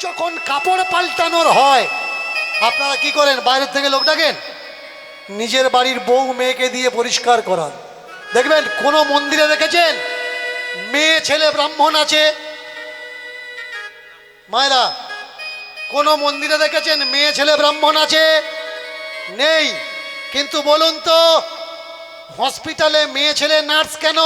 যখন কাপড় পাল্টানোর হয়, আপনারা কি করেন? বাইরের থেকে লোক ডাকেন? নিজের বাড়ির বউ মেয়েকে দিয়ে পরিষ্কার করান। দেখবেন, কোনো মন্দিরে দেখেছেন? মেয়ে, ছেলে, ব্রাহ্মণ আছে। মায়েরা, কোনো মন্দিরে দেখেছেন? মেয়ে, ছেলে, ব্রাহ্মণ আছে? নেই। কিন্তু বলুন তো, হসপিটালে মেয়ে, ছেলে, নার্স কেন?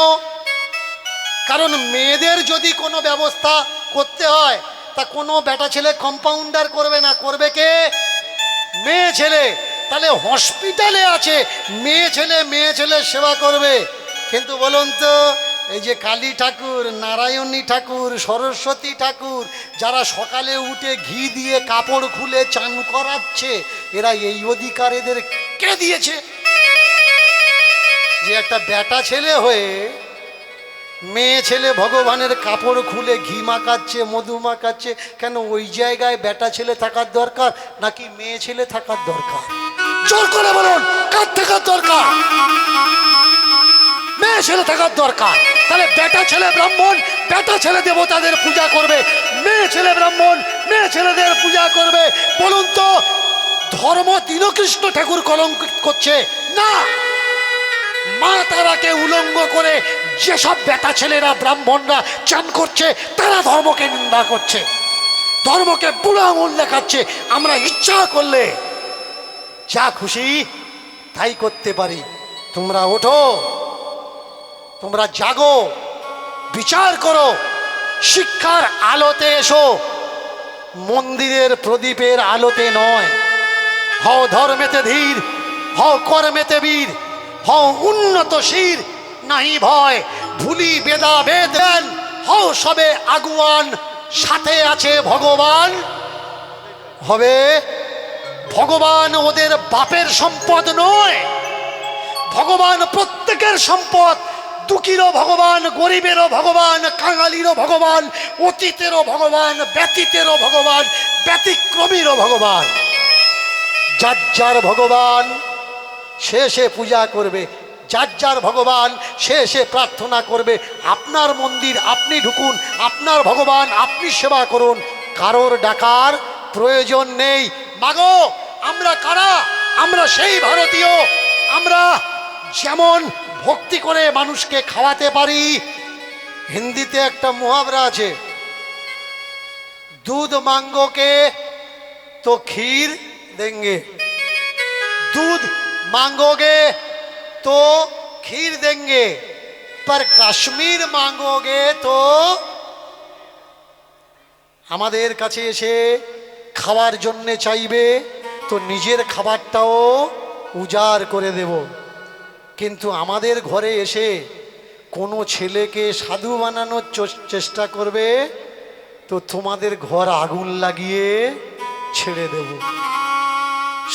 কারণ মেয়েদের যদি কোনো ব্যবস্থা করতে হয় তা কোনো বেটা ছেলে কম্পাউন্ডার করবে না, করবে কে? মেয়ে ছেলে। তাহলে হসপিটালে আছে, মেয়ে ছেলে মেয়ে ছেলে সেবা করবে। কিন্তু বলুন তো, এই যে কালী ঠাকুর, নারায়ণী ঠাকুর, সরস্বতী ঠাকুর, যারা সকালে উঠে ঘি দিয়ে কাপড় খুলে চান করাচ্ছে, এরা এই অধিকার এদের কে দিয়েছে? যে একটা বেটা ছেলে হয়ে মেয়ে ছেলে ভগবানের কাপড় খুলে ঘি মাখাচ্ছে, মধু মাখাচ্ছে, কেন ওই জায়গায় বেটা ছেলে থাকার দরকার নাকি মেয়ে ছেলে থাকার দরকার? জোর করে বলুন, কার থাকার দরকার? মেয়ে ছেলে থাকার দরকার। তাহলে বেটা ছেলে ব্রাহ্মণ, বেটা ছেলে দেবতাদের পূজা করবে। মেয়ে ছেলে ব্রাহ্মণ, মেয়ে ছেলেদের পূজা করবে। বলুন তো, ধর্ম দীনকৃষ্ণ ঠাকুর কলঙ্ক করছে? না! মা তারাকে উলঙ্গ করে যেসব বেটা ছেলেরা ব্রাহ্মণরা চান করছে, তারা ধর্মকে নিন্দা করছে। ধর্মকে বুড়ো আঙুল দেখাচ্ছে, আমরা ইচ্ছা করলে যা খুশি তাই করতে পারি। তোমরা ওঠো, তোমরা জাগো, বিচার করো, শিক্ষার আলোতে এসো, মন্দিরের প্রদীপের আলোতে নয়। হও ধর্মেতে ধীর, হও কর্মেতে বীর হও উন্নত শির নাহি ভয় ভুলি বেদা বেদ জ্ঞান, হও সবে আগুয়ান সাথে আছে ভগবান। হবে ভগবান ওদের বাপের সম্পদ নয় ভগবান প্রত্যেকের সম্পদ। দুঃখীরও ভগবান গরিবেরও ভগবান কাঙালিরও ভগবান অতীতেরও ভগবান ব্যতীতেরও ভগবান ব্যতিক্রমীরও ভগবান। যার যার ভগবান সে সে পূজা করবে, যার যার ভগবান সে সে প্রার্থনা করবে। আপনার মন্দির আপনি ঢুকুন, আপনার ভগবান আপনি সেবা করুন। কারোর ডাকার প্রয়োজন নেই। মাগো, আমরা কারা? আমরা সেই ভারতীয়। আমরা যেমন ভক্তি করে মানুষকে খাওয়াতে পারি, হিন্দিতে একটা মুহাবরা আছে, দুধ মাঙ্গোকে তো ক্ষীর দেঙ্গে। দুধ मांगोगे तो खीर देंगे पर कश्मीर मांगोगे तो আমাদের কাছে এসে খাওয়ার জন্যে চাইবে তো নিজের খাবারটাও উজাড় করে দেব কিন্তু আমাদের ঘরে এসে কোনো ছেলেকে সাধু বানানোর চস- চেষ্টা করবে তো তোমাদের ঘর আগুন লাগিয়ে ছেড়ে দেবো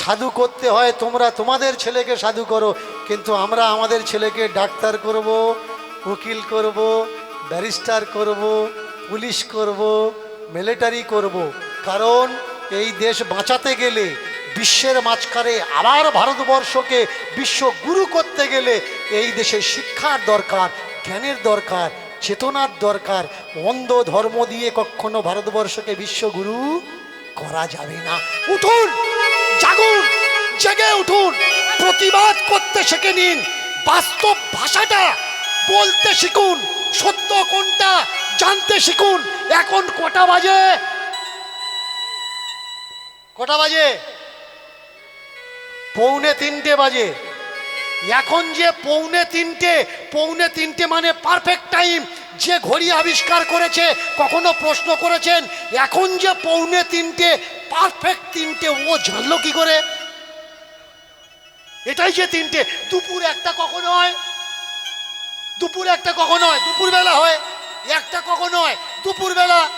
সাধু করতে হয়, তোমরা তোমাদের ছেলেকে সাধু করো, কিন্তু আমরা আমাদের ছেলেকে ডাক্তার করব, উকিল করব, ব্যারিস্টার করব, পুলিশ করব, মিলিটারি করব। কারণ এই দেশ বাঁচাতে গেলে, বিশ্বের মাঝখানে আবার ভারতবর্ষকে বিশ্ব গুরু করতে গেলে এই দেশে শিক্ষার দরকার, জ্ঞানের দরকার, চেতনার দরকার। অন্ধ ধর্ম দিয়ে কখনো ভারতবর্ষকে বিশ্বগুরু করা যাবে না। উঠুন! জাগুন, জেগে উঠুন, প্রতিবাদ করতে শিখে নিন, বাস্তব ভাষাটা বলতে শিখুন, সত্য কোনটা জানতে শিখুন, এখন কটা বাজে? কটা বাজে? পৌনে তিনটে বাজে। এখন যে পৌনে তিনটে পৌনে তিনটে মানে পারফেক্ট টাইম যে ঘড়ি আবিষ্কার করেছে, কখনো প্রশ্ন করেছেন, এখন যে পৌনে তিনটে পারফেক্ট তিনটে, ও জানলো কি করে? এটাই যে তিনটে, দুপুর একটা কখন হয়? দুপুর একটা কখন হয়? দুপুর বেলা হয়? একটা কখন হয়? দুপুর বেলা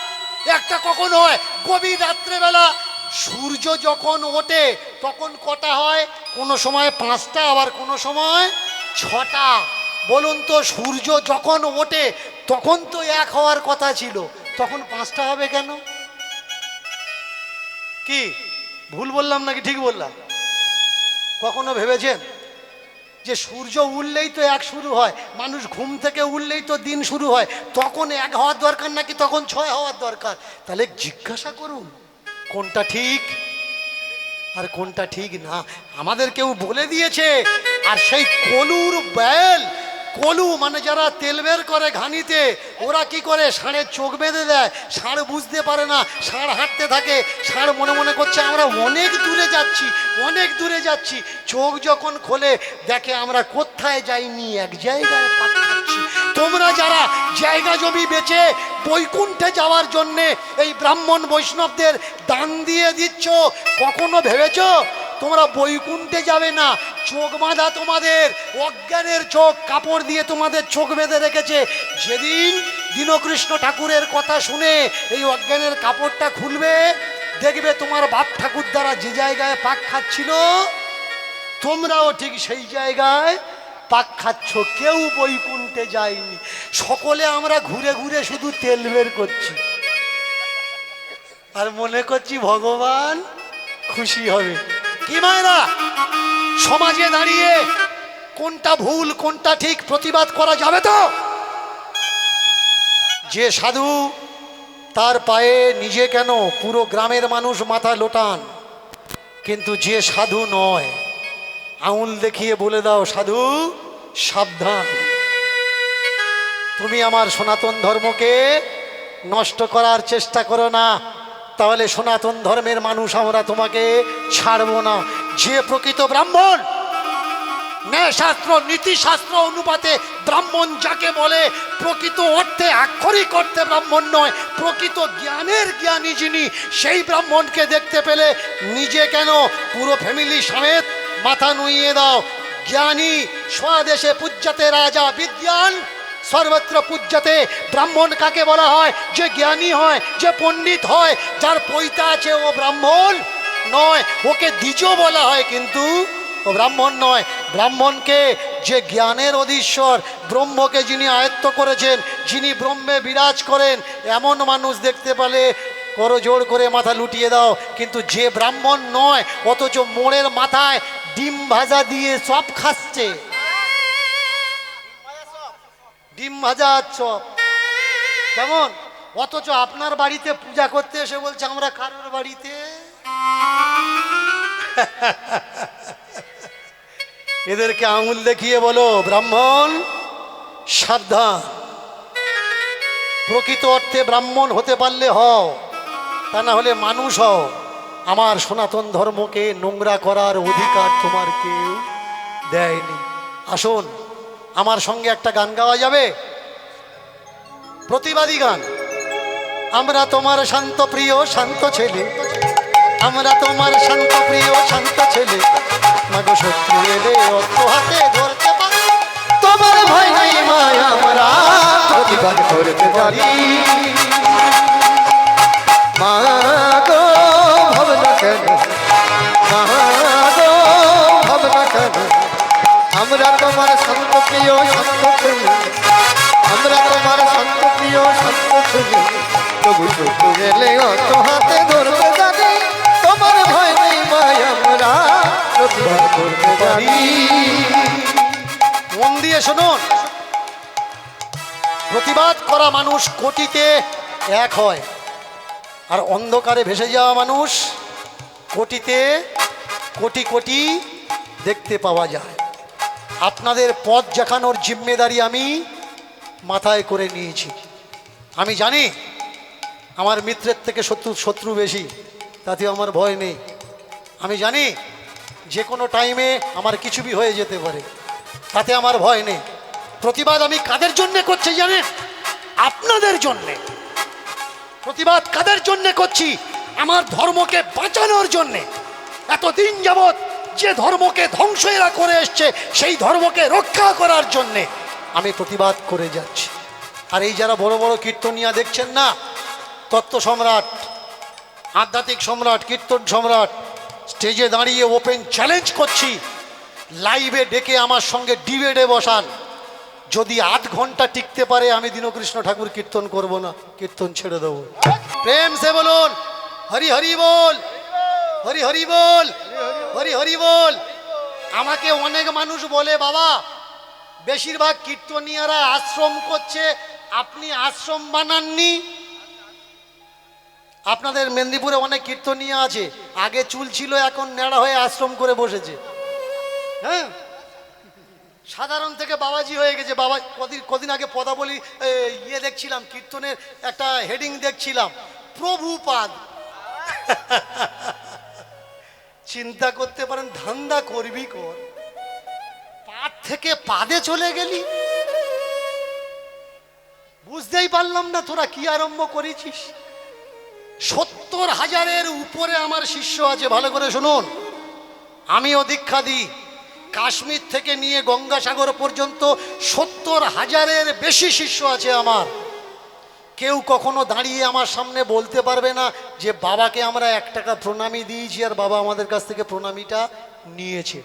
একটা কখন হয়? গভীর রাত্রেবেলা সূর্য যখন ওঠে, তখন কটা হয়? কোনো সময় পাঁচটা, আবার কোনো সময় ছটা। বলুন তো, সূর্য যখন ওঠে তখন তো এক হওয়ার কথা ছিল। তখন পাঁচটা হবে কেন? কি? ভুল বললাম নাকি ঠিক বললাম? কখনো ভেবেছেন যে সূর্য উঠলেই তো এক শুরু হয় মানুষ ঘুম থেকে উঠলেই তো দিন শুরু হয় তখন এক হওয়ার দরকার নাকি তখন ছয় হওয়ার দরকার? তাহলে জিজ্ঞাসা করুন কোনটা ঠিক আর কোনটা ঠিক না। আমাদের কেউ বলে দিয়েছে আর সেই কলুর ব্যাল কলু মানে যারা তেল বের করে ঘানিতে, ওরা কি করে? ষাঁড়ের চোখ বেঁধে দেয়। ষাঁড় বুঝতে পারে না। ষাঁড় হাঁটতে থাকে। ষাঁড় মনে মনে করছে, আমরা অনেক দূরে যাচ্ছি, অনেক দূরে যাচ্ছি। চোখ যখন খোলে, দেখে আমরা কোথায় যাইনি? এক জায়গায় পাক খাচ্ছি। তোমরা যারা জায়গা জমি বেচে বৈকুণ্ঠে যাওয়ার জন্যে এই ব্রাহ্মণ বৈষ্ণবদের দান দিয়ে দিচ্ছ, কখনো ভেবেছো? তোমরা বৈকুণ্ঠে যাবে না। চোখ বাঁধা তোমাদের। অজ্ঞানের চোখ কাপড় দিয়ে তোমাদের চোখ বেঁধে রেখেছে। যেদিন দীনকৃষ্ণ ঠাকুরের কথা শুনে এই অজ্ঞানের কাপড়টা খুলবে, দেখবে তোমার বাপ ঠাকুর দ্বারা যে জায়গায় পাক খাচ্ছিল, তোমরাও ঠিক সেই জায়গায় পাক খাচ্ছ। কেউ বৈকুণ্ঠে যায়নি। সকলে আমরা ঘুরে ঘুরে শুধু তেল বের করছি। আর মনে করছি ভগবান খুশি হবে। কি সমাজে দাঁড়িয়ে কোনটা ভুল, কোনটা ঠিক প্রতিবাদ করা যাবে তো? যে সাধু তার পায়ে নিজে কেন পুরো গ্রামের মানুষ মাথা লোটান, কিন্তু যে সাধু নয়, আঙুল দেখিয়ে বলে দাও, সাধু, সাবধান। তুমি আমার সনাতন ধর্মকে নষ্ট করার চেষ্টা করো না। তাহলে সনাতন ধর্মের মানুষ আমরা তোমাকে ছাড়বো না। যে প্রকৃত ব্রাহ্মণ, ন্যায়শাস্ত্র, নীতিশাস্ত্র অনুপাতে ব্রাহ্মণ যাকে বলে, প্রকৃত অর্থে আক্ষরিক অর্থে ব্রাহ্মণ নয়, প্রকৃত জ্ঞানের জ্ঞানী যিনি, সেই ব্রাহ্মণকে দেখতে পেলে নিজে কেন পুরো ফ্যামিলি সমেত মাথা নুইয়ে দাও। জ্ঞানী, স্বদেশে পূজ্যাতে রাজা বিজ্ঞান সর্বত্র পূজ্যতে ব্রাহ্মণ কাকে বলা হয়? যে জ্ঞানী হয়, যে পণ্ডিত হয়, যার পৈতা আছে ও ব্রাহ্মণ নয়, ওকে দ্বিজ বলা হয় কিন্তু ও ব্রাহ্মণ নয়। ব্রাহ্মণকে যে জ্ঞানের অধীশ্বর, ব্রহ্মকে যিনি আয়ত্ত করেছেন, যিনি ব্রহ্মে বিরাজ করেন, এমন মানুষ দেখতে পেলে করো জোর করে মাথা লুটিয়ে দাও। কিন্তু যে ব্রাহ্মণ নয়, অথচ মোড়ের মাথায় ডিম ভাজা দিয়ে সব খাচ্ছে। ডিম ভাজা চপ। কেমন? অথচ আপনার বাড়িতে পূজা করতে এসে বলছে, আমরা কারোর বাড়িতে? এদেরকে আঙুল দেখিয়ে বলো, ব্রাহ্মণ, সাবধান। প্রকৃত অর্থে ব্রাহ্মণ হতে পারলে হও, তা না হলে মানুষ হও। আমার সনাতন ধর্মকে নোংরা করার অধিকার তোমার কেউ দেয়নি। আসুন। আমার সঙ্গে একটা গান গাওয়া যাবে? প্রতিবাদী গান। আমরা তোমার শান্ত প্রিয়, শান্ত ছেলে। আমরা তোমার শান্ত প্রিয়, শান্ত ছেলে। মাগো শত্রু এলে অস্ত্র হাতে ধরতে পারি। তোমার ভয় নাই মায়, আমরা প্রতিবাদ করতে পারি। মা গো ভাবনা কেন? আমরা তোমার শান্ত প্রিয় ছেলে আমরা তোমার শান্ত প্রিয় ছেলে তবু এলে অত হাতে ধরতে জানি, তোমার ভয় নেই মায় আমরা। মন দিয়ে শুনুন। প্রতিবাদ করা মানুষ কোটিতে এক হয়। আর অন্ধকারে ভেসে যাওয়া মানুষ কোটিতে কোটি কোটি দেখতে পাওয়া যায়। আপনাদের পথ দেখানোর জিম্মেদারি আমি মাথায় করে নিয়েছি। আমি জানি আমার মিত্রের থেকে শত্রু শত্রু বেশি তাতে আমার ভয় নেই। আমি জানি যে কোনো টাইমে আমার কিছু বি হয়ে যেতে পারে, তাতে আমার ভয় নেই। প্রতিবাদ আমি কাদের জন্যে করছি জানেন? আপনাদের জন্যে। প্রতিবাদ কাদের জন্যে করছি? আমার ধর্মকে বাঁচানোর জন্যে। এতদিন যাবৎ যে ধর্মকে ধ্বংস এরা করে এসছে, সেই ধর্মকে রক্ষা করার জন্যে আমি প্রতিবাদ করে যাচ্ছি। আর এই যারা বড় বড় কীর্তনিয়া দেখছেন না, তত্ত্ব সম্রাট, আধ্যাত্মিক সম্রাট, কীর্তন সম্রাট, স্টেজে দাঁড়িয়ে ওপেন চ্যালেঞ্জ করছি, লাইভে ডেকে আমার সঙ্গে ডিবেটে বসান। যদি আট ঘণ্টা টিকতে পারে, আমি দীনকৃষ্ণ ঠাকুর কীর্তন করব না, কীর্তন ছেড়ে দেবো। প্রেম সে বলুন, হরি হরি বল, হরি হরি বল। হরি হরি বল। আমাকে অনেক মানুষ বলে, বাবা, বেশিরভাগ কীর্তনিয়ারা আশ্রম করছে, আপনি আশ্রম বানাননি। আপনাদের মেদিনীপুরে অনেক কীর্তনিয়া আছে, আগে চুল ছিল, এখন ন্যাড়া হয়ে আশ্রম করে বসেছে। হ্যাঁ? সাধারণ থেকে বাবাজি হয়ে গেছে, বাবা, কদিন কদিন আগে পদাবলী ইয়ে দেখছিলাম, কীর্তনের একটা হেডিং দেখছিলাম। প্রভুপাদ। চিন্তা করতে পারেন, ধান্দা করবি কর। পাদ থেকে পাদে চলে গেলি। বুঝতেই পারলাম না তোরা কি আরম্ভ করেছিস। সত্তর হাজারের উপরে আমার শিষ্য আছে, ভালো করে শুনুন। আমিও দীক্ষা দিই। কাশ্মীর থেকে নিয়ে গঙ্গাসাগর পর্যন্ত সত্তর হাজারের বেশি শিষ্য আছে আমার। কেউ কখনো দাঁড়িয়ে আমার সামনে বলতে পারবে না যে, বাবাকে আমরা এক টাকা প্রণামী দিয়েছি আর বাবা আমাদের কাছ থেকে প্রণামীটা নিয়েছে।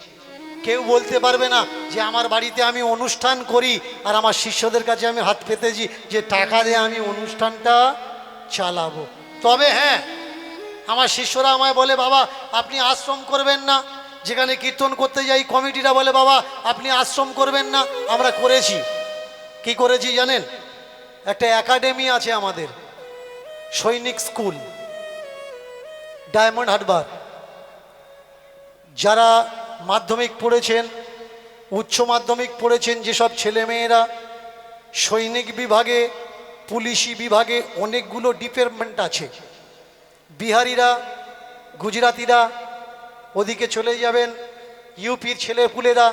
কেউ বলতে পারবে না যে, আমার বাড়িতে আমি অনুষ্ঠান করি আর আমার শিষ্যদের কাছে আমি হাত পেতেছি যে, টাকা দিয়ে আমি অনুষ্ঠানটা চালাবো। তবে হ্যাঁ আমার শিষ্যরা আমায় বলে, বাবা, আপনি আশ্রম করবেন না। যেখানে কীর্তন করতে যাই, কমিটিরা বলে, বাবা, আপনি আশ্রম করবেন না। আমরা করেছি। কি করেছি জানেন? একটা একাডেমি আছে আমাদের, সৈনিক স্কুল, ডায়মন্ড হারবার। যারা মাধ্যমিক পড়েছেন, উচ্চ মাধ্যমিক পড়েছেন যেসব ছেলেমেয়েরা, সৈনিক বিভাগে, পুলিশি বিভাগে অনেকগুলো ডিপার্টমেন্ট আছে। বিহারিরা, গুজরাতিরা, ওদিকে চলে যাবেন, ইউপির ছেলেপুলেরা,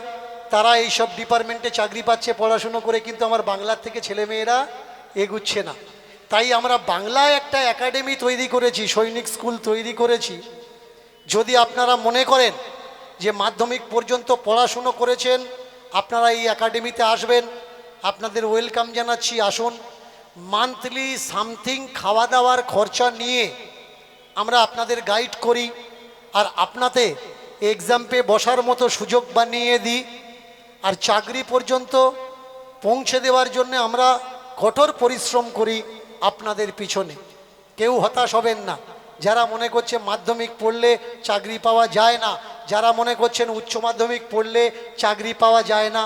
তারা এইসব ডিপার্টমেন্টে চাকরি পাচ্ছে, পড়াশুনো করে, কিন্তু আমার বাংলার থেকে ছেলেমেয়েরা এগুচ্ছে না। তাই আমরা বাংলায় একটা একাডেমি তৈরি করেছি, সৈনিক স্কুল তৈরি করেছি। যদি আপনারা মনে করেন যে মাধ্যমিক পর্যন্ত পড়াশুনো করেছেন, আপনারা এই একাডেমিতে আসবেন। আপনাদের ওয়েলকাম জানাচ্ছি, আসুন। মান্থলি সামথিং খাওয়া দাওয়ার খরচা নিয়ে আমরা আপনাদের গাইড করি আর আপনাতে এক্সাম পে বসার মতো সুযোগ বানিয়ে দিই। আর চাকরি পর্যন্ত পৌঁছে দেওয়ার জন্য আমরা কঠোর পরিশ্রম করি আপনাদের পিছনে। কেউ হতাশ হবেন না। যারা মনে করছে মাধ্যমিক পড়লে চাকরি পাওয়া যায় না, যারা মনে করছেন উচ্চ মাধ্যমিক পড়লে চাকরি পাওয়া যায় না,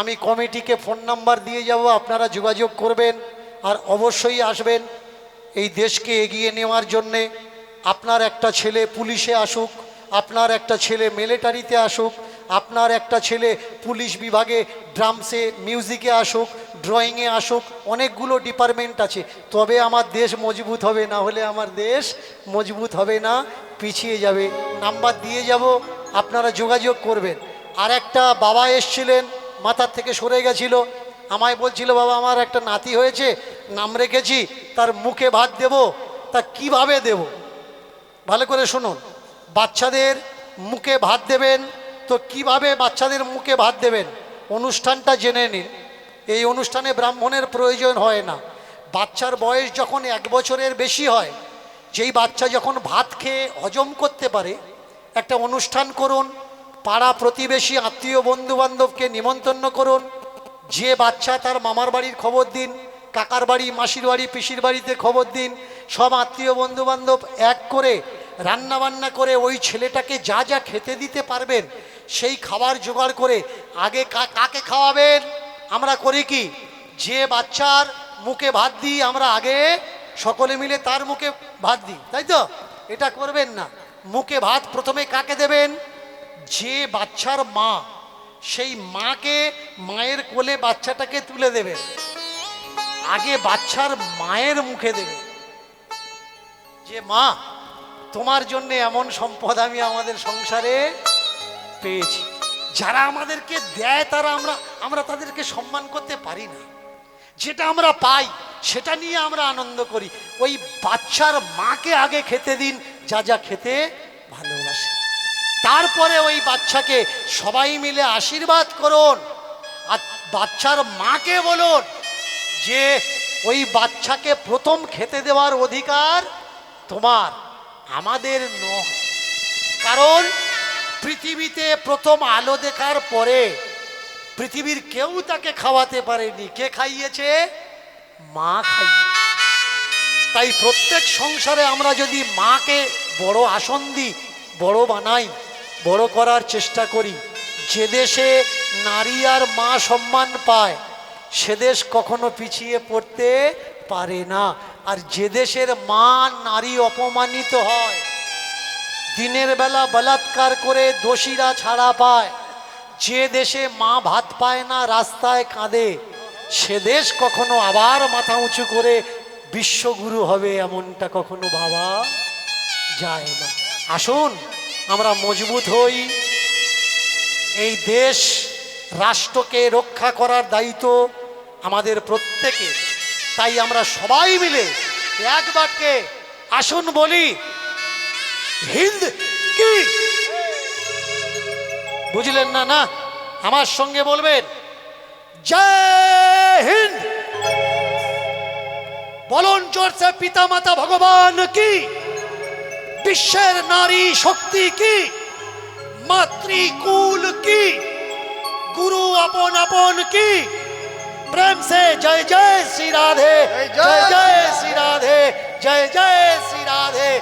আমি কমিটিকে ফোন নাম্বার দিয়ে যাব, আপনারা যোগাযোগ করবেন আর অবশ্যই আসবেন এই দেশকে এগিয়ে নেওয়ার জন্যে। আপনার একটা ছেলে পুলিশে আসুক, আপনার একটা ছেলে মিলিটারিতে আসুক, আপনার একটা ছেলে পুলিশ বিভাগে ড্রামসে মিউজিকে আসুক ড্রয়িংয়ে আসুক, অনেকগুলো ডিপার্টমেন্ট আছে। তবে আমার দেশ মজবুত হবে না হলে আমার দেশ মজবুত হবে না, পিছিয়ে যাবে। নাম্বার দিয়ে যাব, আপনারা যোগাযোগ করবেন। আর একটা বাবা এসছিলেন, মাথার থেকে সরে গেছিল। আমায় বলছিল, বাবা, আমার একটা নাতি হয়েছে, নাম রেখেছি, তার মুখে ভাত দেব, তা কীভাবে দেব? ভালো করে শুনুন। বাচ্চাদের মুখে ভাত দেবেন, তো কীভাবে বাচ্চাদের মুখে ভাত দেবেন? অনুষ্ঠানটা জেনে নিন। এই অনুষ্ঠানে ব্রাহ্মণের প্রয়োজন হয় না। বাচ্চার বয়স যখন এক বছরের বেশি হয়, যেই বাচ্চা যখন ভাত খেয়ে হজম করতে পারে, একটা অনুষ্ঠান করুন, পাড়া প্রতিবেশী, আত্মীয় বন্ধু বান্ধবকে নিমন্ত্রণ করুন, যে বাচ্চা তার মামার বাড়ির খবর দিন, কাকার বাড়ি, মাসির বাড়ি, পিসির বাড়িতে খবর দিন, সব আত্মীয় বন্ধু বান্ধব এক করে রান্না বান্না করে ওই ছেলেটাকে যা যা খেতে দিতে পারবেন, সেই খাবার জোগাড় করে আগে কাকে খাওয়াবেন? আমরা করি কি? যে বাচ্চার মুখে ভাত দিই, আমরা আগে সকলে মিলে তার মুখে ভাত দিই, তাই তো? এটা করবেন না। মুখে ভাত প্রথমে কাকে দেবেন? যে বাচ্চার মা, সেই মাকে মায়ের কোলে বাচ্চাটাকে তুলে দেবেন আগে বাচ্চার মায়ের মুখে দেবে। যে মা, তোমার জন্য এমন সম্পদ আমি আমাদের সংসারে পেয়েছি। যারা আমাদেরকে দেয়, তারা আমরা আমরা তাদেরকে সম্মান করতে পারি না। যেটা আমরা পাই, সেটা নিয়ে আমরা আনন্দ করি। ওই বাচ্চার মাকে আগে খেতে দিন, যা যা খেতে ভালোবাসে। তারপরে ওই বাচ্চাকে সবাই মিলে আশীর্বাদ করুন। আর বাচ্চার মাকে বলুন যে, ওই বাচ্চাকে প্রথম খেতে দেওয়ার অধিকার তোমার, আমাদের নয়। কারণ পৃথিবীতে প্রথম আলো দেখার পরে পৃথিবীর কেউ তাকে খাওয়াতে পারেনি। কে খাইয়েছে? মা খাইয়ে তাই প্রত্যেক সংসারে আমরা যদি মাকে বড় আসন দিই, বড় বানাই, বড় করার চেষ্টা করি, যে দেশে নারী আর মা সম্মান পায়, সে দেশ কখনো পিছিয়ে পড়তে পারে না। আর যে দেশের মা নারী অপমানিত হয় দিনের বেলা বলাৎকার করে দোষীরা ছাড়া পায়। যে দেশে মা ভাত পায় না, রাস্তায় কাঁদে। সে দেশ কখনো আবার মাথা উঁচু করে বিশ্বগুরু হবে এমনটা কখনো ভাবা যায় না। আসুন, আমরা মজবুত হই। এই দেশ রাষ্ট্রকে রক্ষা করার দায়িত্ব আমাদের প্রত্যেকে তাই আমরা সবাই মিলে এক বাক্যে আসুন বলি হিন্দ কি? বুঝলেন না না? আমার সঙ্গে বলবেন? জয় হিন্দ! বলুন চর্চা পিতা মাতা ভগবান কি? বিশ্বের নারী শক্তি কি? মাতৃকুল কি? গুরু আপন আপন কি? প্রেম সে জয় জয় শ্রী রাধে জয় জয় শ্রী রাধে জয় জয় শ্রী রাধে।